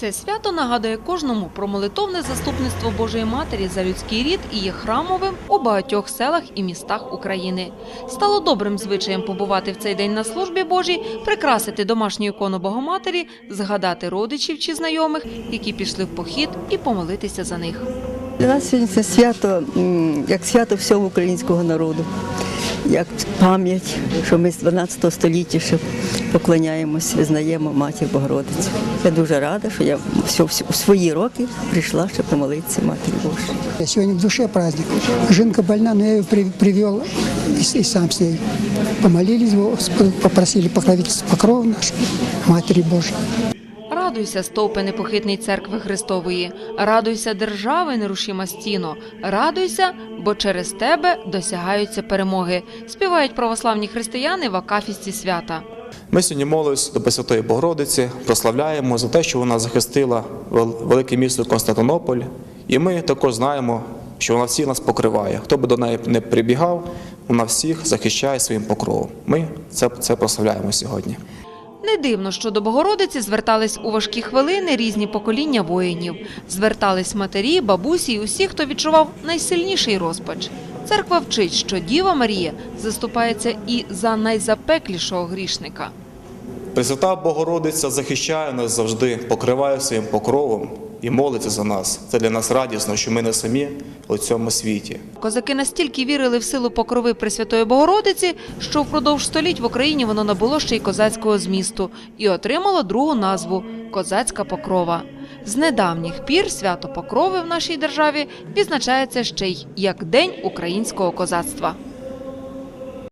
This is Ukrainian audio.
Це свято нагадує кожному про молитовне заступництво Божої Матері за людський рід і є храмовим у багатьох селах і містах України. Стало добрим звичаєм побувати в цей день на службі Божій, прикрасити домашню ікону Богоматері, згадати родичів чи знайомих, які пішли в похід, і помолитися за них. Для нас сьогодні це свято, як свято всього українського народу, як пам'ять, що ми з 12 століття ще поклоняємось, визнаємо Матір Богородицю. Я дуже рада, що я у свої роки прийшла ще помолитися Матері Божій. Сегодня в душе праздник. Жинка больна, но я ее при- привел и, сам с ней. Помолились, попросили покровительства покрова нашего, Матери Божией. Радуйся, стовпи непохитний церкви Христової, радуйся, держави нерушима стіно, радуйся, бо через тебе досягаються перемоги. Співають православні християни в акафісті свята. Ми сьогодні молимось до Пресвятої Богородиці, прославляємо за те, що вона захистила вел- велике місто Константинополь. І ми також знаємо, що вона всіх нас покриває. Хто би до неї не прибігав, вона всіх захищає своїм покровом. Ми це, це прославляємо сьогодні. Не дивно, що до Богородиці звертались у важкі хвилини різні покоління воїнів. Звертались матері, бабусі і усі, хто відчував найсильніший розпач. Церква вчить, що Діва Марія заступається і за найзапеклішого грішника. Пресвята Богородиця захищає нас завжди, покриває своїм покровом і молиться за нас. Це для нас радісно, що ми не самі у цьому світі. Козаки настільки вірили в силу покрови Пресвятої Богородиці, що впродовж століть в Україні воно набуло ще й козацького змісту і отримало другу назву Козацька покрова. З недавніх пір свято покрови в нашій державі відзначається ще й як День українського козацтва.